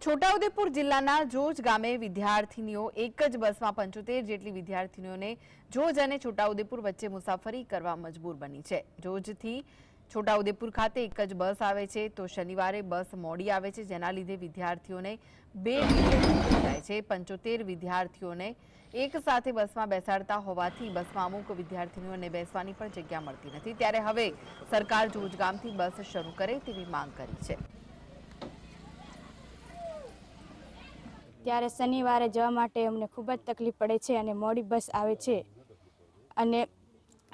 છોટાઉદેપુર જિલ્લાના જોજ ગામે વિદ્યાર્થીનીઓ એક જ બસમાં પંચોતેર જેટલી વિદ્યાર્થીનીઓને જોજ અને છોટાઉદેપુર વચ્ચે મુસાફરી કરવા મજબૂર બની છે. જોજથી છોટાઉદેપુર ખાતે એક જ બસ આવે છે તો શનિવારે બસ મોડી આવે છે, જેના લીધે વિદ્યાર્થીઓને બે જાય છે. પંચોતેર વિદ્યાર્થીઓને એક સાથે બસમાં બેસાડતા હોવાથી બસમાં અમુક વિદ્યાર્થીનીઓને બેસવાની પણ જગ્યા મળતી નથી. ત્યારે હવે સરકાર જોજ ગામથી બસ શરૂ કરે તેવી માંગ કરી છે. ત્યારે શનિવારે જવા માટે અમને ખૂબ જ તકલીફ પડે છે અને મોડી બસ આવે છે. અને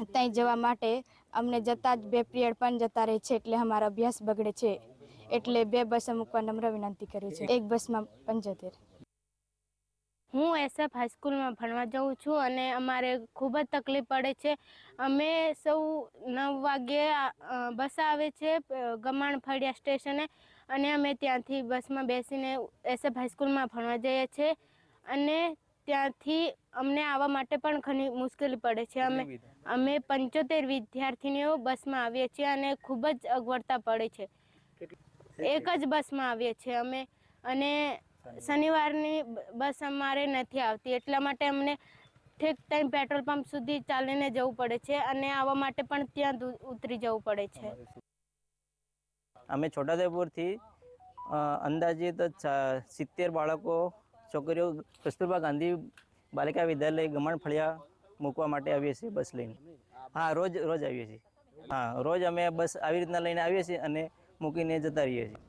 ત્યાં જવા માટે અમને જતાં જ બે પિરિયડ પણ જતા રહે છે એટલે અમારો અભ્યાસ બગડે છે. એટલે બે બસ મૂકવા નમ્ર વિનંતી કરી છે. એક બસમાં પંચોતેર. હું એસએફ હાઈસ્કૂલમાં ભણવા જાઉં છું અને અમારે ખૂબ જ તકલીફ પડે છે. અમે સૌ નવ વાગ્યે બસ આવે છે ગમાણ ફળિયા સ્ટેશને અને અમે ત્યાંથી બસમાં બેસીને એસએફ હાઈસ્કૂલમાં ભણવા જઈએ છીએ અને ત્યાંથી અમને આવવા માટે પણ ઘણી મુશ્કેલી પડે છે. અમે અમે પંચોતેર વિદ્યાર્થીનીઓ બસમાં આવીએ છીએ અને ખૂબ જ અગવડતા પડે છે. એક જ બસમાં આવીએ છીએ અમે અને શનિવારની. બસ અમારે નથી આવતી. એટલા માટે અમને ઠેક ટાઈમ પેટ્રોલ પંપ સુધી ચાલીને જવું પડે છે અને આવવા માટે પણ ત્યાં ઉતરી જવું પડે છે. અમે છોટાઉદેપુરથી અંદાજિત સિત્તેર બાળકો છોકરીઓ કસ્તુરબા ગાંધી બાલિકા વિદ્યાલય ગમણ ફળિયા મૂકવા માટે આવીએ છીએ બસ લઈને. હા રોજ રોજ આવીએ છીએ. હા રોજ અમે બસ આવી રીતના લઈને આવીએ છીએ અને મૂકીને જતા રહીએ છીએ.